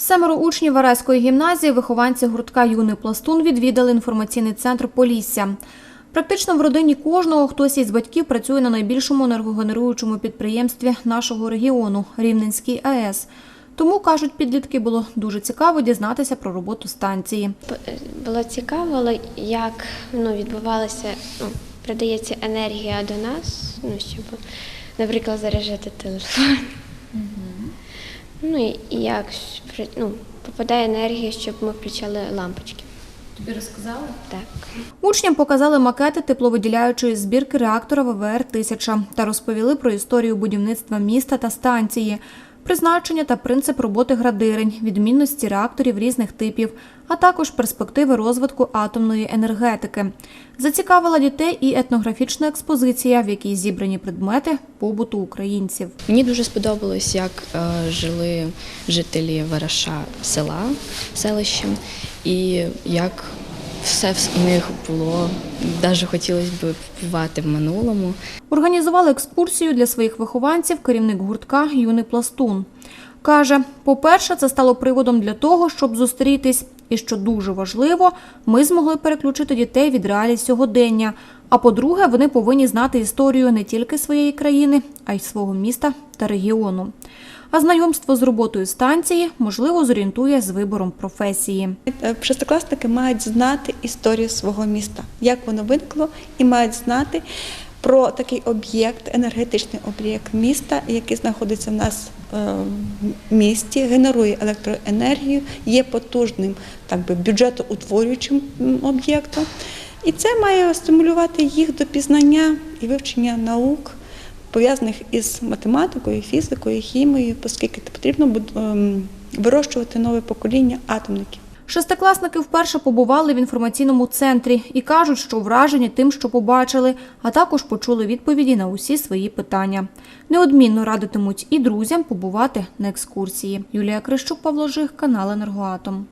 Семеро учнів Вареської гімназії, вихованці гуртка Юний пластун відвідали інформаційний центр Полісся. Практично в родині кожного хтось із батьків працює на найбільшому енергогенеруючому підприємстві нашого регіону Рівненський АЕС. Тому кажуть, підлітки було дуже цікаво дізнатися про роботу станції. П- Було цікаво, як ну, відбувалася, ну, передається енергія до нас, ну, щоб, наприклад, заряджати телефон. Ну і і як ну, попадає енергія, щоб ми включали лампочки. Тобі розказали? Так. Учням показали макети тепловиділяючої збірки реактора ВВР 1000 та розповіли про історію будівництва міста та станції, призначення та принцип роботи градирень, відмінності реакторів різних типів, а також перспективи розвитку атомної енергетики. Зацікавила дітей і етнографічна експозиція, в якій зібрані предмети побуту українців. Мені дуже сподобалось, як е, жили жителі Вараша села, селища, і як все в них було. Навіть хотілося б побувати в минулому. Організували екскурсію для своїх вихованців керівник гуртка Юний пластун. Каже, по-перше, це стало приводом для того, щоб зустрітись, і що дуже важливо, ми змогли переключити дітей від реалій сьогодення. А по-друге, вони повинні знати історію не тільки своєї країни, а й свого міста та регіону. А знайомство з роботою станції можливо зорієнтує з вибором професії. Шестикласники мають знати історію свого міста, як воно виникло, і мають знати про такий об'єкт, енергетичний об'єкт міста, який знаходиться в нас е, в місті, генерує електроенергію, є потужним так би, бюджетоутворюючим об'єктом. І це має стимулювати їх до пізнання і вивчення наук, пов'язаних із математикою, фізикою, хімією, оскільки потрібно ем, вирощувати нове покоління атомників. Шестикласники вперше побували в інформаційному центрі і кажуть, що вражені тим, що побачили, а також почули відповіді на усі свої питання. Неодмінно радитимуть і друзям побувати на екскурсії. Юлія Крищук, Павло Жих, канал Енергоатом.